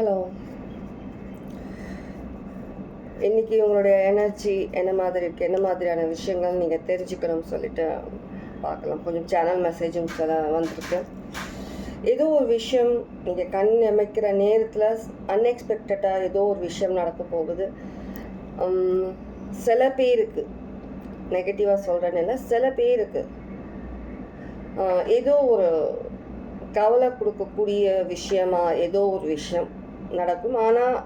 Hello இன்னைக்கு உங்களுடைய energy என்ன மாதிரி இருக்குது என்ன மாதிரியான விஷயங்கள் நீங்கள் தெரிஞ்சுக்கணும்னு சொல்லிட்டு பார்க்கலாம். கொஞ்சம் சேனல் மெசேஜும் வந்திருக்கு. ஏதோ ஒரு விஷயம் நீங்கள் கண் அமைக்கிற நேரத்தில் அன்எக்ஸ்பெக்டடாக ஏதோ ஒரு விஷயம் நடக்க போகுது. சில பேருக்கு நெகட்டிவாக சொல்கிறேன்னு இல்லை சில பேருக்கு ஏதோ ஒரு கவலை கொடுக்கக்கூடிய விஷயமா ஏதோ ஒரு விஷயம் நடக்கும். ஆனால்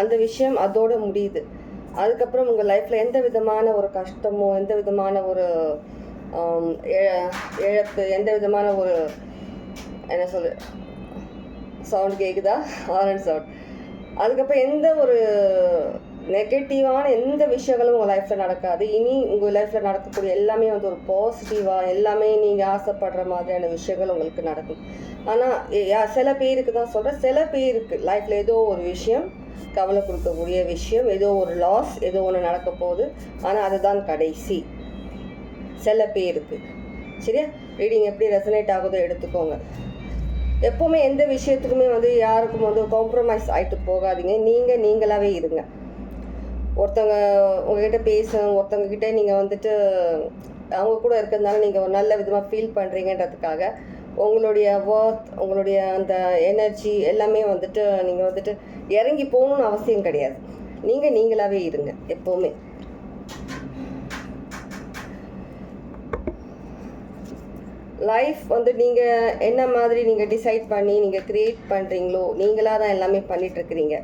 அந்த விஷயம் அதோட முடியுது. அதுக்கப்புறம் உங்கள் லைஃப்பில் எந்த விதமான ஒரு கஷ்டமோ எந்த விதமான ஒரு இழப்பு எந்த விதமான ஒரு என்ன சொல்லு சவுண்ட் கேட்குதா ஆரன் சவுண்ட் அதுக்கப்புறம் எந்த ஒரு நெகட்டிவான எந்த விஷயங்களும் உங்கள் லைஃப்பில் நடக்காது. இனி உங்கள் லைஃப்பில் நடக்கக்கூடிய எல்லாமே வந்து ஒரு பாசிட்டிவாக எல்லாமே நீங்கள் ஆசைப்படுற மாதிரியான விஷயங்கள் உங்களுக்கு நடக்கும். ஆனால் சில பேருக்கு தான் சொல்கிறேன் சில பேருக்கு லைஃப்பில் ஏதோ ஒரு விஷயம் கவலை கொடுக்கக்கூடிய விஷயம் ஏதோ ஒரு லாஸ் ஏதோ ஒன்று நடக்க போகுது. ஆனால் அதுதான் கடைசி. சில பேருக்கு. சரியா? ரீடிங் எப்படி ரெசனேட் ஆகுதோ எடுத்துக்கோங்க. எப்போவுமே எந்த விஷயத்துக்குமே வந்து யாருக்கும் வந்து காம்ப்ரமைஸ் ஆகிட்டு போகாதீங்க. நீங்கள் நீங்களாகவே இருங்க. ஒருத்தவங்க உங்ககிட்ட பேசணும் ஒருத்தவங்க கிட்ட நீங்கள் வந்துட்டு அவங்க கூட இருக்கிறதுனால நீங்கள் ஒரு நல்ல விதமாக ஃபீல் பண்ணுறீங்கன்றதுக்காக உங்களுடைய ஒர்த் உங்களுடைய அந்த எனர்ஜி எல்லாமே வந்துட்டு நீங்கள் வந்துட்டு இறங்கி போகணும்னு அவசியம் கிடையாது. நீங்கள் நீங்களாகவே இருங்க எப்போவுமே. லைஃப் வந்து நீங்கள் என்ன மாதிரி நீங்கள் டிசைட் பண்ணி நீங்கள் க்ரியேட் பண்ணுறீங்களோ நீங்களாக தான் எல்லாமே பண்ணிகிட்ருக்கிறீங்க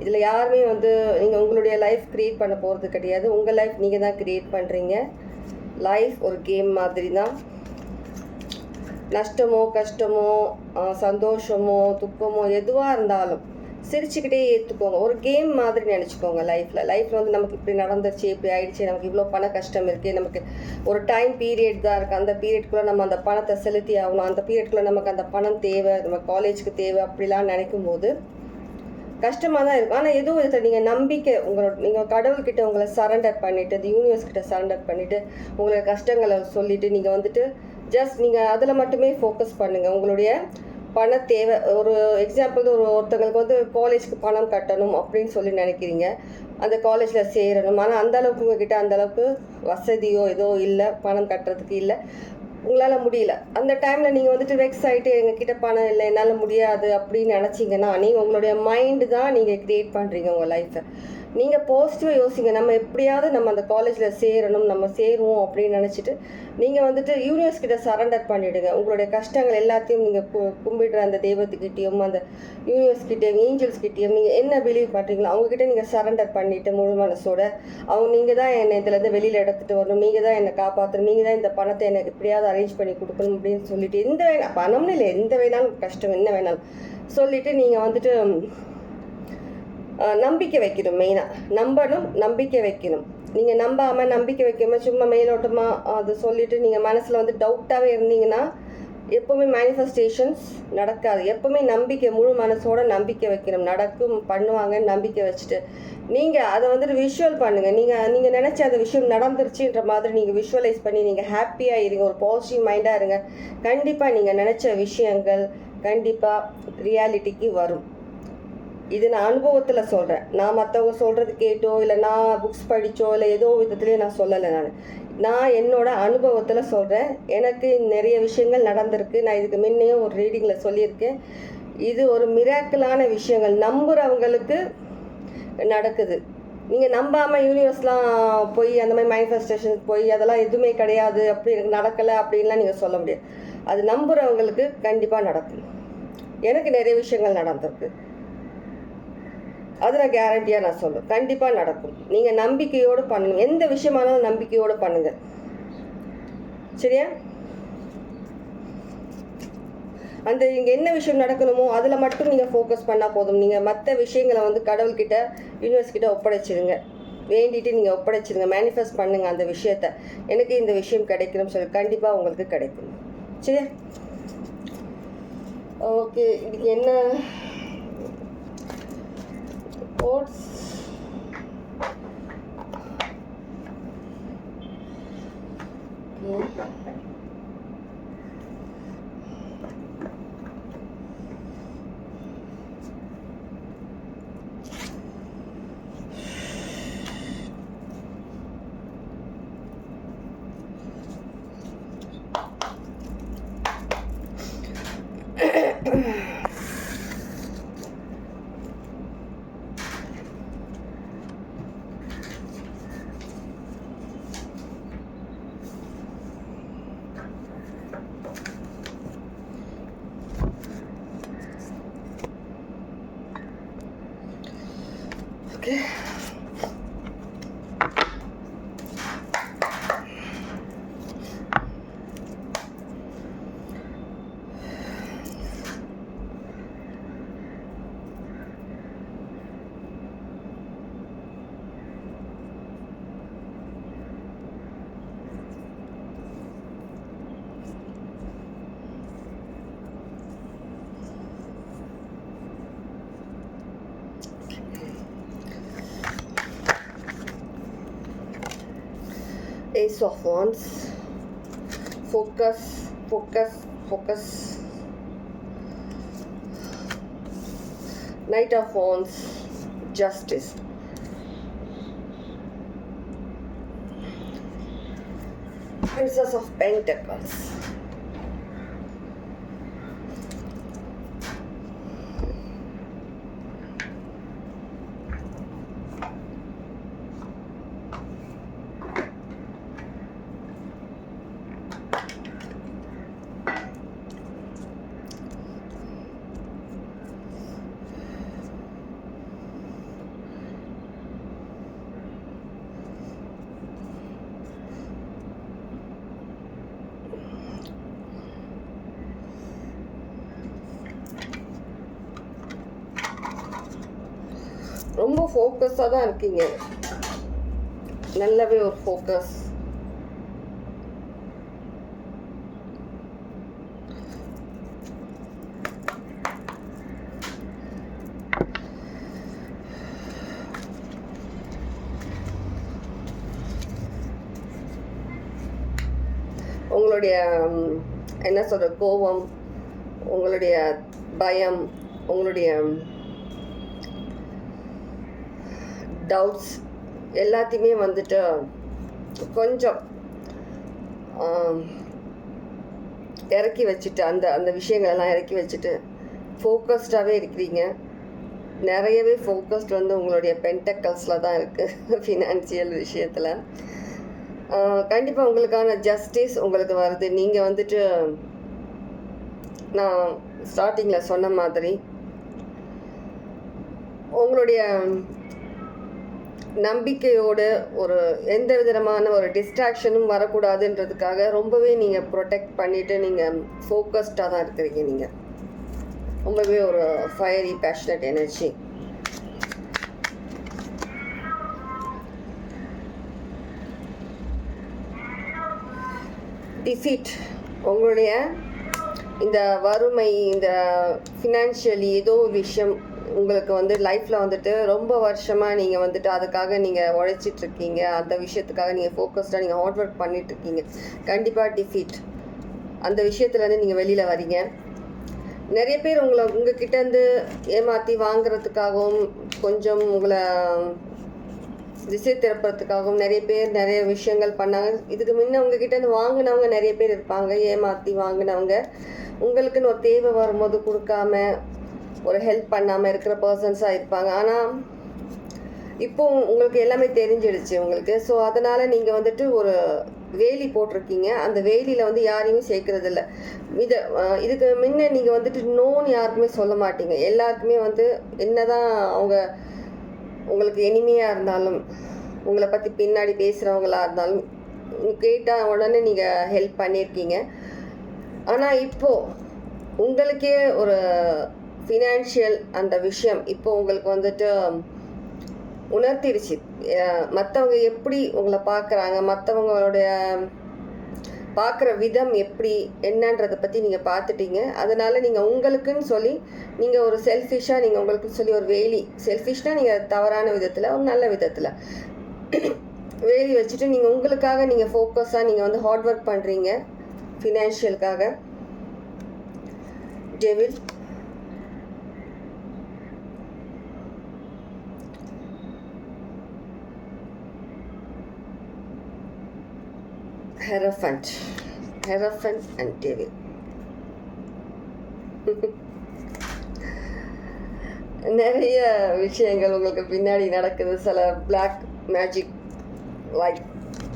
இதில் யாருமே வந்து நீங்கள் உங்களுடைய லைஃப் க்ரியேட் பண்ண போகிறது கிடையாது. உங்கள் லைஃப் நீங்கள் தான் க்ரியேட் பண்ணுறீங்க லைஃப் ஒரு கேம் மாதிரி தான் நஷ்டமோ கஷ்டமோ சந்தோஷமோ துக்கமோ எதுவாக இருந்தாலும் சிரிச்சுக்கிட்டே ஏற்றுக்கோங்க ஒரு கேம் மாதிரி நினச்சிக்கோங்க லைஃப்பில் லைஃப்பில் வந்து நமக்கு இப்படி நடந்துருச்சு இப்படி ஆயிடுச்சு நமக்கு இவ்வளோ பண கஷ்டம் இருக்குது நமக்கு ஒரு டைம் பீரியட் தான் இருக்குது அந்த பீரியட்குள்ளே நம்ம அந்த பணத்தை செலுத்தி ஆகணும். அந்த பீரியட்குள்ளே நமக்கு அந்த பணம் தேவை நம்ம காலேஜுக்கு தேவை அப்படிலாம் நினைக்கும் போது கஷ்டமாக தான் இருக்கும். ஆனால் எதுவும் இதில் நீங்கள் நம்பிக்கை உங்களோட நீங்கள் கடவுள்கிட்ட உங்களை சரண்டர் பண்ணிவிட்டு இந்த யூனிவர்ஸ் கிட்ட சரண்டர் பண்ணிவிட்டு உங்களுடைய கஷ்டங்களை சொல்லிவிட்டு நீங்கள் வந்துட்டு ஜஸ்ட் நீங்கள் அதில் மட்டுமே ஃபோக்கஸ் பண்ணுங்கள் உங்களுடைய பண தேவை ஒரு எக்ஸாம்பிள் ஒரு ஒருத்தங்களுக்கு வந்து காலேஜ்க்கு பணம் கட்டணும் அப்படின்னு சொல்லி நினைக்கிறீங்க. அந்த காலேஜில் சேரணும். ஆனால் அந்த அளவுக்கு உங்ககிட்ட அந்த அளவுக்கு வசதியோ ஏதோ இல்லை. பணம் கட்டுறதுக்கு இல்லை. உங்களால் முடியல. அந்த டைமில் நீங்கள் வந்துட்டு வெக்ஸ் ஆகிட்டு எங்ககிட்ட பணம் இல்லை என்னால் முடியாது அப்படின்னு நினச்சிங்கன்னா நீங்கள் உங்களுடைய மைண்டு தான் நீங்கள் க்ரியேட் பண்ணுறீங்க உங்கள் லைஃப்பை நீங்கள் பாசிட்டிவாக யோசிங்க. நம்ம எப்படியாவது நம்ம அந்த காலேஜில் சேரணும் நம்ம சேருவோம் அப்படின்னு நினச்சிட்டு நீங்கள் வந்துட்டு யூனிவர்ஸ் கிட்ட சரண்டர் பண்ணிவிடுங்க உங்களுடைய கஷ்டங்கள் எல்லாத்தையும் நீங்கள் கு கும்பிடுற அந்த தெய்வத்துக்கிட்டேயும் அந்த யூனிவர்ஸ் கிட்டேயும் ஏஞ்சல்ஸ் கிட்டேயும் நீங்கள் என்ன பிலீவ் பண்ணுறீங்களோ அவங்கக்கிட்ட நீங்கள் சரண்டர் பண்ணிவிட்டு முழு மனசோட அவங்க நீங்கள் தான் என்னை இதுலேருந்து வெளியில் எடுத்துகிட்டு வரணும். நீங்கள் தான் என்னை காப்பாற்றணும் நீங்கள் தான் இந்த பணத்தை எனக்கு எப்படியாவது அரேஞ்ச் பண்ணி கொடுக்கணும் அப்படின்னு சொல்லிட்டு எந்த வேணா பணம்னு இல்லை எந்த வேணாலும் கஷ்டம் என்ன வேணாலும் சொல்லிவிட்டு நீங்கள் வந்துட்டு நம்பிக்கை வைக்கணும் மெயினாக நம்பணும் நம்பிக்கை வைக்கணும். நீங்கள் நம்பாமல் நம்பிக்கை வைக்காம சும்மா மேலோட்டமாக அது சொல்லிவிட்டு நீங்கள் மனசில் வந்து டவுட்டாகவே இருந்தீங்கன்னா எப்போவுமே மேனிஃபெஸ்டேஷன்ஸ் நடக்காது. எப்போவுமே நம்பிக்கை முழு மனசோட நம்பிக்கை வைக்கணும். நடக்கும் பண்ணுவாங்கன்னு நம்பிக்கை வச்சுட்டு. நீங்கள் அதை வந்துட்டு விஷுவல் பண்ணுங்கள் நீங்கள் நீங்கள் நினச்ச அந்த விஷயம் நடந்துருச்சுன்ற மாதிரி நீங்கள் விஷுவலைஸ் பண்ணி நீங்கள் ஹாப்பியாக இருங்க. ஒரு பாசிட்டிவ் மைண்டாக இருங்க. கண்டிப்பாக நீங்கள் நினச்ச விஷயங்கள் கண்டிப்பாக ரியாலிட்டிக்கு வரும். இது நான் அனுபவத்தில் சொல்கிறேன் நான் மற்றவங்க சொல்கிறது கேட்டோ இல்லை நான் புக்ஸ் படித்தோ இல்லை ஏதோ விதத்துலேயே நான் சொல்லலை நான். நான் என்னோட அனுபவத்தில் சொல்கிறேன் எனக்கு நிறைய விஷயங்கள் நடந்திருக்கு. நான் இதுக்கு முன்னையும் ஒரு ரீடிங்கில் சொல்லியிருக்கேன். இது ஒரு மிராக்கிளான விஷயங்கள். நம்புகிறவங்களுக்கு நடக்குது. நீங்கள் நம்பாமல் யூனிவர்ஸ்லாம் போய் அந்த மாதிரி மேனிஃபெஸ்டேஷன் போய் அதெல்லாம் எதுவுமே கிடையாது. அப்படி எனக்கு நடக்கலை அப்படின்லாம் நீங்கள் சொல்ல முடியாது. அது நம்புகிறவங்களுக்கு கண்டிப்பாக நடக்கும். எனக்கு நிறைய விஷயங்கள் நடந்திருக்கு. அது நான் கேரண்டியாக நான் சொல்லுவேன் கண்டிப்பாக நடக்கும். நீங்கள் நம்பிக்கையோடு பண்ணுங்க. எந்த விஷயமானாலும் நம்பிக்கையோடு பண்ணுங்க. சரியா? அந்த இங்கே என்ன விஷயம் நடக்கணுமோ அதில் மட்டும் நீங்கள் ஃபோக்கஸ் பண்ணால் போதும். நீங்கள் மற்ற விஷயங்களை வந்து கடவுள்கிட்ட யூனிவர்ஸ் கிட்ட ஒப்படைச்சிடுங்க வேண்டிட்டு நீங்கள் ஒப்படைச்சிடுங்க மேனிஃபெஸ்ட் பண்ணுங்கள் அந்த விஷயத்த. எனக்கு இந்த விஷயம் கிடைக்கணும்னு சொல்லி கண்டிப்பாக உங்களுக்கு கிடைக்கும். சரியா? ஓகே இதுக்கு என்ன odds okay Ace of Wands. Focus, focus, focus. Knight of Wands. Justice. Princess of Pentacles. ஃபோக்கஸாக தான் இருக்கீங்க. நல்லாவே ஒரு ஃபோக்கஸ் உங்களுடைய என்ன சொல்ற கோபம் உங்களுடைய பயம் உங்களுடைய டவுட்ஸ் எல்லாத்தையுமே வந்துட்டு கொஞ்சம் இறக்கி வச்சுட்டு அந்த அந்த விஷயங்களெல்லாம் இறக்கி வச்சுட்டு ஃபோக்கஸ்டாகவே இருக்கிறீங்க. நிறையவே ஃபோக்கஸ்ட் வந்து உங்களுடைய பென்டக்கல்ஸில் தான் இருக்குது ஃபினான்சியல் விஷயத்தில். கண்டிப்பாக உங்களுக்கான ஜஸ்டிஸ் உங்களுக்கு வருது. நீங்கள் வந்துட்டு நான் ஸ்டார்டிங்கில் சொன்ன மாதிரி உங்களுடைய நம்பிக்கையோடு ஒரு எந்த விதமான ஒரு டிஸ்ட்ராக்ஷனும் வரக்கூடாதுன்றதுக்காக ரொம்பவே நீங்கள் ப்ரொடெக்ட் பண்ணிவிட்டு நீங்கள் ஃபோக்கஸ்டாக தான் இருக்கிறீங்க நீங்கள் ரொம்பவே ஒரு ஃபயரி பேஷனட் எனர்ஜி டிஃபீட் உங்களுடைய இந்த வறுமை இந்த ஃபினான்ஷியலி ஏதோ ஒரு விஷயம் உங்களுக்கு வந்து லைஃப்பில் வந்துட்டு ரொம்ப வருஷமாக நீங்கள் வந்துட்டு அதுக்காக நீங்கள் உழைச்சிட்டு இருக்கீங்க. அந்த விஷயத்துக்காக நீங்கள் ஃபோக்கஸ்டாக நீங்கள் ஹார்ட் ஒர்க் பண்ணிட்டு இருக்கீங்க. கண்டிப்பாக டிஃபீட் அந்த விஷயத்துலேருந்து நீங்கள் வெளியில் வரீங்க நிறைய பேர் உங்களை உங்ககிட்டேருந்து ஏமாற்றி வாங்குறதுக்காகவும் கொஞ்சம் உங்களை திசை திருப்புறதுக்காகவும் நிறைய பேர் நிறைய விஷயங்கள் பண்ணாங்க. இதுக்கு முன்ன உங்ககிட்ட இருந்து வாங்கினவங்க நிறைய பேர் இருப்பாங்க. ஏமாற்றி வாங்கினவங்க. உங்களுக்குன்னு ஒரு தேவை வரும்போது கொடுக்காம ஒரு ஹெல்ப் பண்ணாமல் இருக்கிற பர்சன்ஸாக இருப்பாங்க. ஆனால் இப்போ உங்களுக்கு எல்லாமே தெரிஞ்சிடுச்சு உங்களுக்கு. ஸோ அதனால் நீங்கள் வந்துட்டு ஒரு வேலி போட்டிருக்கீங்க. அந்த வேலியில் வந்து யாரையுமே சேர்க்கறது இல்லை இதை இதுக்கு முன்ன நீங்கள் வந்துட்டு நோன்னு யாருக்குமே சொல்ல மாட்டீங்க. எல்லாருக்குமே வந்து என்னதான் அவங்க உங்களுக்கு இனிமையாக இருந்தாலும் உங்களை பற்றி பின்னாடி பேசுகிறவங்களா இருந்தாலும் கேட்டால் உடனே நீங்கள் ஹெல்ப் பண்ணியிருக்கீங்க ஆனால் இப்போது உங்களுக்கே ஒரு ஃபினான்ஷியல் அந்த விஷயம் இப்போ உங்களுக்கு வந்துட்டு உணர்த்திடுச்சு மற்றவங்க எப்படி உங்களை பார்க்குறாங்க? மற்றவங்களுடைய பார்க்குற விதம் எப்படி? என்னன்றதை பற்றி நீங்கள் பார்த்துட்டீங்க. அதனால் நீங்கள் உங்களுக்குன்னு சொல்லி நீங்கள் ஒரு செல்ஃபிஷாக நீங்கள் உங்களுக்குன்னு சொல்லி ஒரு வேலி செல்ஃபிஷ்னால் நீங்கள் தவறான விதத்தில் ஒரு நல்ல விதத்தில் வேலி வச்சுட்டு நீங்கள் உங்களுக்காக நீங்கள் ஃபோக்கஸாக நீங்கள் வந்து ஹார்ட் ஒர்க் பண்ணுறீங்க ஃபினான்ஷியலுக்காக டெவில் ஹெரஃபண்ட் ஹெரஃபண்ட் அண்ட் டிவி நிறைய விஷயங்கள் உங்களுக்கு பின்னாடி நடக்குது. சில black magic like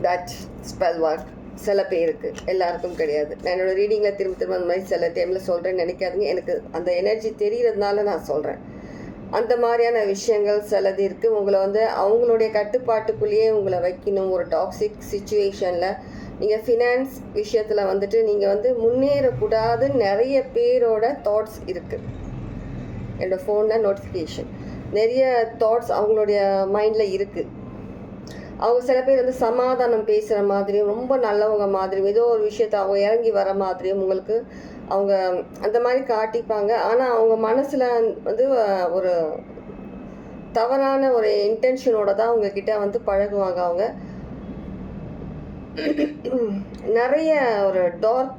that spell work சில பேருக்கு. எல்லாருக்கும் கிடையாது. நான் என்னோட ரீடிங்கில் திரும்ப திரும்ப அந்த மாதிரி சில டைமில் சொல்கிறேன்னு நினைக்காதுங்க. எனக்கு அந்த எனர்ஜி தெரிகிறதுனால நான் சொல்கிறேன் அந்த மாதிரியான விஷயங்கள் சிலது இருக்குது உங்களை வந்து அவங்களுடைய கட்டுப்பாட்டுக்குள்ளேயே உங்களை வைக்கணும். ஒரு டாக்ஸிக் சுச்சுவேஷனில் நீங்கள் ஃபினான்ஸ் விஷயத்தில் வந்துட்டு நீங்கள் வந்து முன்னேறக்கூடாது நிறைய பேரோட தாட்ஸ் இருக்குது என்னோடய ஃபோனில் நோட்டிஃபிகேஷன் நிறைய தாட்ஸ் அவங்களுடைய மைண்டில் இருக்குது அவங்க சில பேர் வந்து சமாதானம் பேசுகிற மாதிரியும் ரொம்ப நல்லவங்க மாதிரியும் ஏதோ ஒரு விஷயத்த அவங்க இறங்கி வர மாதிரியும் உங்களுக்கு அவங்க அந்த மாதிரி காட்டிப்பாங்க. ஆனால் அவங்க மனசில் வந்து ஒரு தவறான ஒரு இன்டென்ஷனோட தான் அவங்கக்கிட்ட வந்து பழகுவாங்க அவங்க. நிறைய ஒரு டார்க்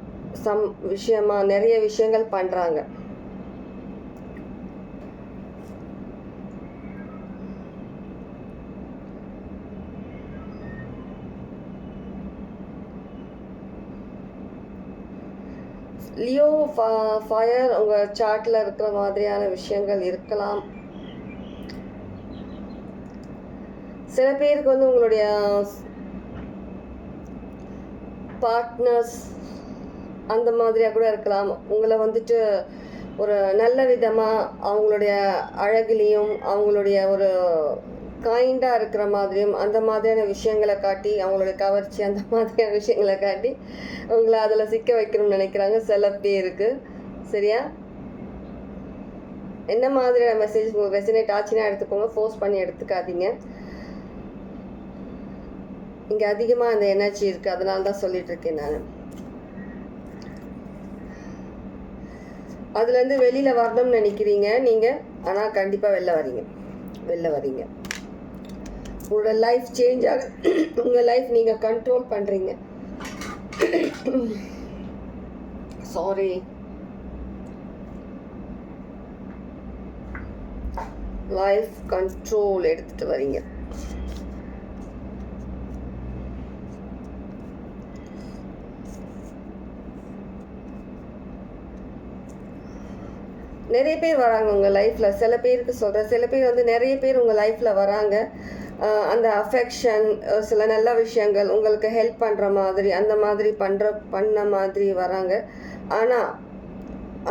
சம் விஷயமா நிறைய விஷயங்கள் பண்ணுறாங்க லியோ ஃபயர் உங்கள் சார்ட்டில் இருக்கிற மாதிரியான விஷயங்கள் இருக்கலாம். சில பேருக்கு வந்து உங்களுடைய பார்ட்னர்ஸ் அந்த மாதிரியாக கூட இருக்கலாம். உங்களை வந்துட்டு ஒரு நல்ல விதமாக அவங்களுடைய அழகுலேயும் அவங்களுடைய ஒரு கைண்டாக இருக்கிற மாதிரியும் அந்த மாதிரியான விஷயங்களை காட்டி அவங்களுடைய கவர்ச்சி அந்த மாதிரியான விஷயங்களை காட்டி உங்களை அதில் சிக்க வைக்கணும்னு நினைக்கிறாங்க. சில பேருக்கு. சரியா? என்ன மாதிரியான மெசேஜ் உங்களுக்கு ரெசினேட் ஆச்சுன்னா எடுத்துக்கோங்க. ஃபோர்ஸ் பண்ணி எடுத்துக்காதீங்க. இங்கே அதிகமாக அந்த எனர்ஜி இருக்குது அதனால தான் சொல்லிட்டு இருக்கேன் நான். அதுலேருந்து வெளியில் வரணும்னு நினைக்கிறீங்க நீங்கள் ஆனால் கண்டிப்பாக வெளில வரீங்க. வெளில வரீங்க. உங்களோட லைஃப் சேஞ்ச் ஆக உங்கள் லைஃப் நீங்கள் கண்ட்ரோல் பண்ணுறீங்க சாரி லைஃப் கண்ட்ரோல் எடுத்துகிட்டு வரீங்க. நிறைய பேர் வராங்க உங்கள் லைஃப்பில் சில பேருக்கு சொல்கிறேன் சில பேர் வந்து நிறைய பேர் உங்கள் லைஃப்பில் வராங்க. அந்த அஃபெக்ஷன் சில நல்ல விஷயங்கள் உங்களுக்கு ஹெல்ப் பண்ணுற மாதிரி அந்த மாதிரி பண்ணுற பண்ண மாதிரி வராங்க. ஆனால்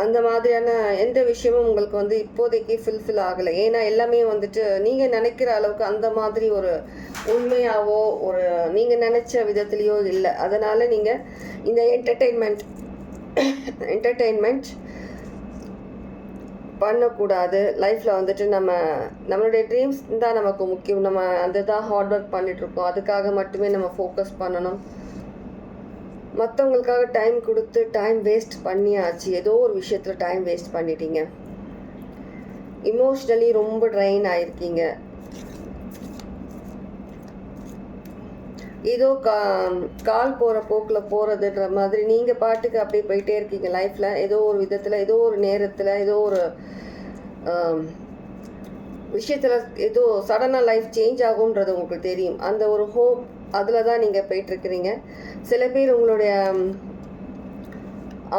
அந்த மாதிரியான எந்த விஷயமும் உங்களுக்கு வந்து இப்போதைக்கு ஃபில்ஃபில் ஆகலை. ஏன்னா எல்லாமே வந்துட்டு நீங்கள் நினைக்கிற அளவுக்கு அந்த மாதிரி ஒரு உண்மையாவோ ஒரு நீங்கள் நினச்ச விதத்துலேயோ இல்லை. அதனால் நீங்கள் இந்த என்டர்டெயின்மெண்ட் என்டர்டெயின்மெண்ட் பண்ணக்கூடாது. லைஃப்பில் வந்துட்டு நம்ம நம்மளுடைய ட்ரீம்ஸ் தான் நமக்கு முக்கியம். நம்ம அந்த தான் ஹார்ட் ஒர்க் பண்ணிகிட்ருக்கோம் அதுக்காக மட்டுமே நம்ம ஃபோக்கஸ் பண்ணணும். மற்றவங்களுக்காக டைம் கொடுத்து டைம் வேஸ்ட் பண்ணியாச்சு. ஏதோ ஒரு விஷயத்தில் டைம் வேஸ்ட் பண்ணிட்டீங்க. இமோஷ்னலி ரொம்ப ட்ரைன் ஆகிருக்கீங்க ஏதோ கா கால் போகிற போக்கில் போகிறதுன்ற மாதிரி நீங்கள் பாட்டுக்கு அப்படியே போயிட்டே இருக்கீங்க லைஃப்பில் ஏதோ ஒரு விதத்தில் ஏதோ ஒரு நேரத்தில் ஏதோ ஒரு விஷயத்தில் ஏதோ சடனாக லைஃப் சேஞ்ச் ஆகும்ன்றது உங்களுக்கு தெரியும். அந்த ஒரு ஹோப் அதில் தான் நீங்கள் போயிட்டுருக்கிறீங்க. சில பேர் உங்களுடைய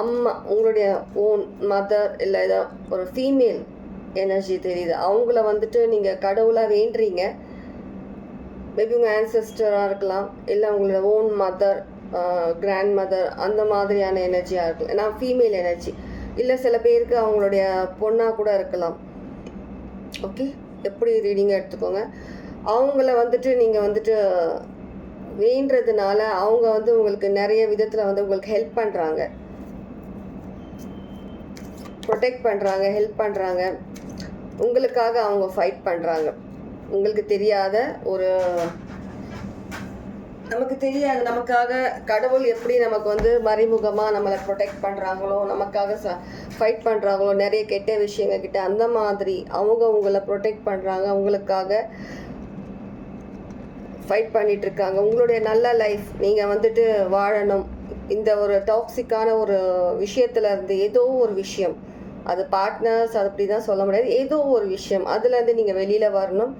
அம்மா உங்களுடைய ஓன் மதர் இல்லை ஏதோ ஒரு ஃபீமேல் எனர்ஜி தெரியுது. அவங்கள வந்துட்டு நீங்கள் கடவுளாக வேண்டுறீங்க. மேபி உங்கள் ஆன்செஸ்டராக இருக்கலாம். இல்லை உங்களோட ஓன் மதர் கிராண்ட் மதர் அந்த மாதிரியான எனர்ஜியாக இருக்கலாம். ஏன்னா ஃபீமேல் எனர்ஜி இல்லை சில பேருக்கு அவங்களுடைய பொண்ணாக கூட இருக்கலாம். ஓகே எப்படி ரீடிங்காக எடுத்துக்கோங்க? அவங்கள வந்துட்டு நீங்கள் வந்துட்டு வேண்டதுனால அவங்க வந்து உங்களுக்கு நிறைய விதத்தில் வந்து உங்களுக்கு ஹெல்ப் பண்ணுறாங்க ப்ரொடெக்ட் பண்ணுறாங்க ஹெல்ப் பண்ணுறாங்க உங்களுக்காக அவங்க ஃபைட் பண்ணுறாங்க உங்களுக்கு தெரியாத ஒரு நமக்கு தெரியாது நமக்காக கடவுள் எப்படி நமக்கு வந்து மறைமுகமாக நம்மளை ப்ரொடெக்ட் பண்ணுறாங்களோ நமக்காக ச ஃபைட் பண்ணுறாங்களோ நிறைய கெட்ட விஷயங்கள் கிட்ட அந்த மாதிரி அவங்க உங்களை ப்ரொடெக்ட் பண்ணுறாங்க உங்களுக்காக ஃபைட் பண்ணிட்டு இருக்காங்க. உங்களுடைய நல்ல லைஃப் நீங்கள் வந்துட்டு வாழணும். இந்த ஒரு டாக்ஸிக்கான ஒரு விஷயத்துல இருந்து ஏதோ ஒரு விஷயம் அது பார்ட்னர்ஸ் அப்படி தான் சொல்ல முடியாது. ஏதோ ஒரு விஷயம். அதுலேருந்து நீங்கள் வெளியில் வரணும்.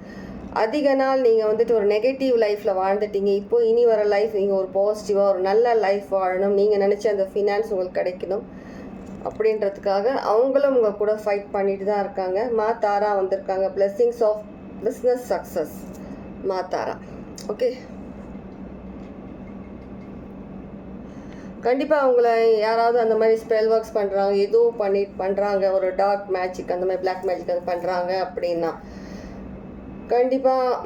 அதிக நாள் நீங்கள் வந்துட்டு ஒரு நெகட்டிவ் லைஃப்பில் வாழ்ந்துட்டீங்க. இப்போ இனி வர லைஃப் நீங்கள் ஒரு பாசிட்டிவாக ஒரு நல்ல லைஃப் வாழணும். நீங்கள் நினச்ச அந்த ஃபினான்ஸ் உங்களுக்கு கிடைக்கணும். அப்படின்றதுக்காக அவங்களும் உங்கள் கூட ஃபைட் பண்ணிட்டு தான் இருக்காங்க. மா தாரா வந்திருக்காங்க. Blessings ஆஃப் பிஸ்னஸ் சக்ஸஸ் மா தாரா. ஓகே கண்டிப்பாக அவங்கள யாராவது அந்த மாதிரி ஸ்பெல் ஒர்க்ஸ் பண்ணுறாங்க ஏதோ பண்ணி பண்ணுறாங்க ஒரு டார்க் மேஜிக் அந்த மாதிரி பிளாக் மேஜிக் அது பண்ணுறாங்க அப்படின்னா கண்டிப்பாக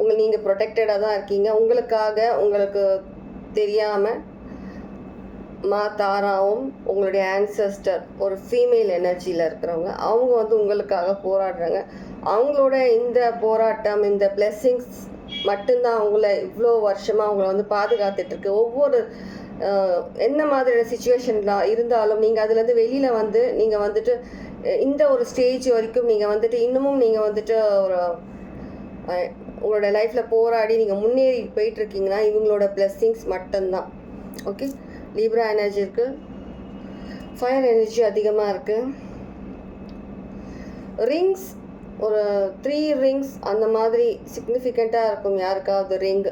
உங்கள் நீங்கள் ப்ரொடெக்டடாக தான் இருக்கீங்க. உங்களுக்காக உங்களுக்கு தெரியாமல் மா தாராவும் உங்களுடைய ஆன்சஸ்டர் ஒரு ஃபீமேல் எனர்ஜியில் இருக்கிறவங்க அவங்க வந்து உங்களுக்காக போராடுறாங்க. அவங்களோட இந்த போராட்டம் இந்த பிளெஸ்ஸிங்ஸ் மட்டும்தான் அவங்கள இவ்வளோ வருஷமாக அவங்கள வந்து பாதுகாத்துட்ருக்கு ஒவ்வொரு என்ன மாதிரியான சுச்சுவேஷன்லாம் இருந்தாலும் நீங்கள் அதுலேருந்து வெளியில் வந்து நீங்கள் வந்துட்டு இந்த ஒரு ஸ்டேஜ் வரைக்கும் நீங்கள் வந்துட்டு இன்னமும் நீங்கள் வந்துட்டு ஒரு உங்களோட லைஃப்பில் போராடி நீங்கள் முன்னேறி போயிட்டுருக்கீங்கன்னா இவங்களோட blessings மட்டும்தான். ஓகே லீப்ரா எனர்ஜி இருக்குது ஃபயர் எனர்ஜி அதிகமாக இருக்குது ரிங்ஸ் ஒரு த்ரீ ரிங்ஸ் அந்த மாதிரி சிக்னிஃபிகண்ட்டாக இருக்கும் யாருக்காவது ரிங்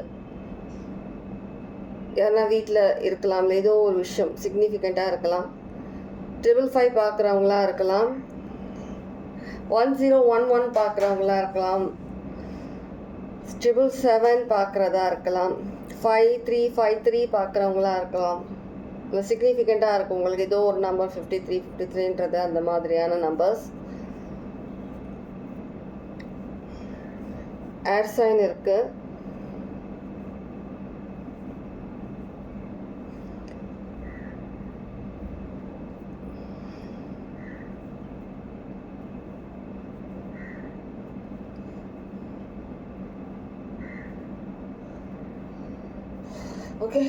யாருன்னா வீட்டில் இருக்கலாம் ஏதோ ஒரு விஷயம் சிக்னிஃபிகண்ட்டாக இருக்கலாம். ட்ரிபிள் ஃபைவ் பார்க்குறவங்களா இருக்கலாம். ஒன் ஜீரோ ஒன் ஒன் பார்க்குறவங்களா இருக்கலாம். ட்ரிபிள் செவன் பார்க்குறதா இருக்கலாம். ஃபைவ் த்ரீ ஃபைவ் த்ரீ பார்க்குறவங்களா இருக்கலாம். இல்லை சிக்னிஃபிகண்ட்டாக இருக்கும். உங்களுக்கு ஏதோ ஒரு நம்பர் ஃபிஃப்டி த்ரீ ஃபிஃப்டி த்ரீன்றது அந்த மாதிரியான நம்பர்ஸ் ஏர் சைன் இருக்குது ஓகே.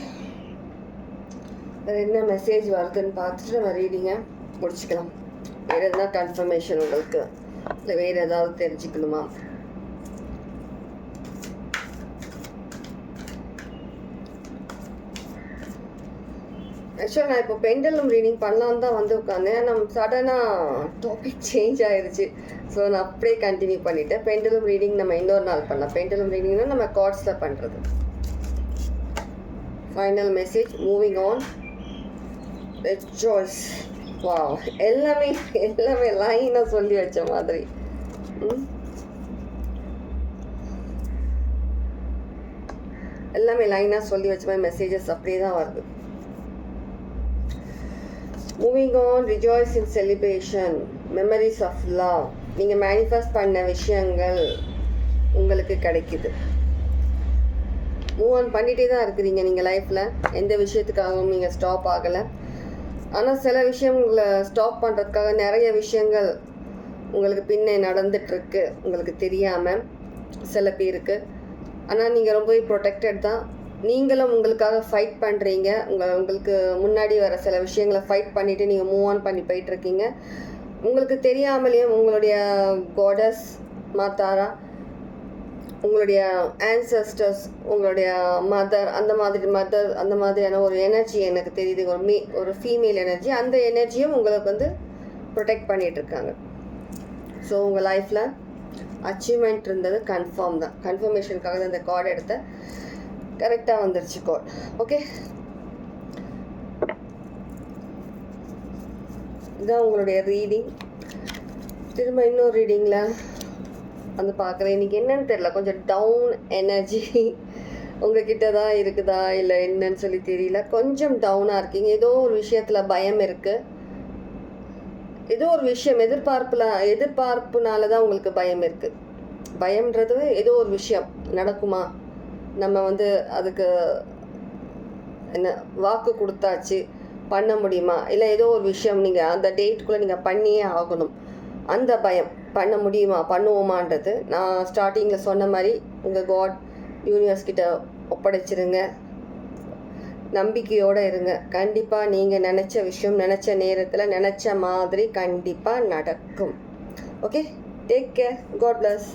வேறு என்ன மெசேஜ் வருதுன்னு பார்த்துட்டு நம்ம ரீடிங்கை முடிச்சுக்கலாம். வேறு எதுனா கன்ஃபர்மேஷன் உங்களுக்கு? இல்லை வேறு ஏதாவது தெரிஞ்சுக்கணுமா? ஆக்சுவலாக நான் இப்போ பெண்டலும் ரீடிங் பண்ணலான்னு தான் வந்து உட்காந்தேன் நம்ம சடனாக டாபிக் சேஞ்ச் ஆயிடுச்சு ஸோ நான் அப்படியே கண்டினியூ பண்ணிட்டேன். பெண்டலும் ரீடிங் நம்ம இன்னொரு நாள் பண்ணலாம். பெண்டலும் ரீடிங்னா நம்ம கார்ட்ஸில் பண்ணுறது final message moving on choice வா எல்லாமே எல்லாமே லைனாக சொல்லி வச்ச மாதிரி. எல்லாமே லைனாக சொல்லி வச்ச மாதிரி மெசேஜஸ் அப்படியே தான் வருது. Moving on rejoice in celebration memories of love நீங்கள் மேனிஃபெஸ்ட் பண்ண விஷயங்கள் உங்களுக்கு கிடைக்குது. மூவ் ஆன் பண்ணிகிட்டே தான் இருக்கிறீங்க நீங்கள் லைஃப்பில் எந்த விஷயத்துக்காகவும் நீங்கள் ஸ்டாப் ஆகலை. ஆனால் சில விஷயங்களை ஸ்டாப் பண்ணுறதுக்காக நிறைய விஷயங்கள் உங்களுக்கு பின்னே நடந்துட்டுருக்கு. உங்களுக்கு தெரியாமல் சில பேருக்கு. ஆனால் நீங்கள் ரொம்பவே ப்ரொடெக்டட் தான். நீங்களும் உங்களுக்காக ஃபைட் பண்ணுறீங்க உங்கள் உங்களுக்கு முன்னாடி வர சில விஷயங்களை ஃபைட் பண்ணிவிட்டு நீங்கள் மூவ் ஆன் பண்ணி போயிட்டுருக்கீங்க. உங்களுக்கு தெரியாமலேயும் உங்களுடைய காடஸ் மாத்தாரா உங்களுடைய ஆன்சஸ்டர்ஸ் உங்களுடைய மதர் அந்த மாதிரி மதர் அந்த மாதிரியான ஒரு எனர்ஜி எனக்கு தெரியுது. ஒரு மீ ஒரு ஃபீமேல் எனர்ஜி அந்த எனர்ஜியும் உங்களுக்கு வந்து ப்ரொடெக்ட் பண்ணிட்டு இருக்காங்க. ஸோ உங்கள் லைஃப்பில் அச்சீவ்மெண்ட் இருந்தது கன்ஃபார்ம் தான். கன்ஃபர்மேஷனுக்காக தான் இந்த கார்டு எடுத்த. கரெக்டாக வந்துருச்சு கார்டு ஓகே இதுதான் உங்களுடைய ரீடிங் திரும்ப இன்னொரு ரீடிங்கில் வந்து பார்க்குறேன். இன்றைக்கி என்னன்னு தெரில கொஞ்சம் டவுன் எனர்ஜி உங்ககிட்ட தான் இருக்குதா? இல்லை என்னன்னு சொல்லி தெரியல. கொஞ்சம் டவுனாக இருக்கீங்க. ஏதோ ஒரு விஷயத்தில் பயம் இருக்குது ஏதோ ஒரு விஷயம் எதிர்பார்ப்புல எதிர்பார்ப்புனால தான் உங்களுக்கு பயம் இருக்குது பயம்ன்றது ஏதோ ஒரு விஷயம். நடக்குமா? நம்ம வந்து அதுக்கு என்ன வாக்கு கொடுத்தாச்சு. பண்ண முடியுமா? இல்லை ஏதோ ஒரு விஷயம் நீங்கள் அந்த டேட்டுக்குள்ளே நீங்கள் பண்ணியே ஆகணும். அந்த பயம். பண்ண முடியுமா பண்ணுவோமான்றது நான் ஸ்டார்டிங்கில் சொன்ன மாதிரி உங்கள் காட் யூனிவர்ஸ் கிட்ட ஒப்படைச்சிருங்க. நம்பிக்கையோடு இருங்க. கண்டிப்பாக நீங்கள் நினச்ச விஷயம் நினச்ச நேரத்தில் நினச்ச மாதிரி கண்டிப்பாக நடக்கும். Okay take care God bless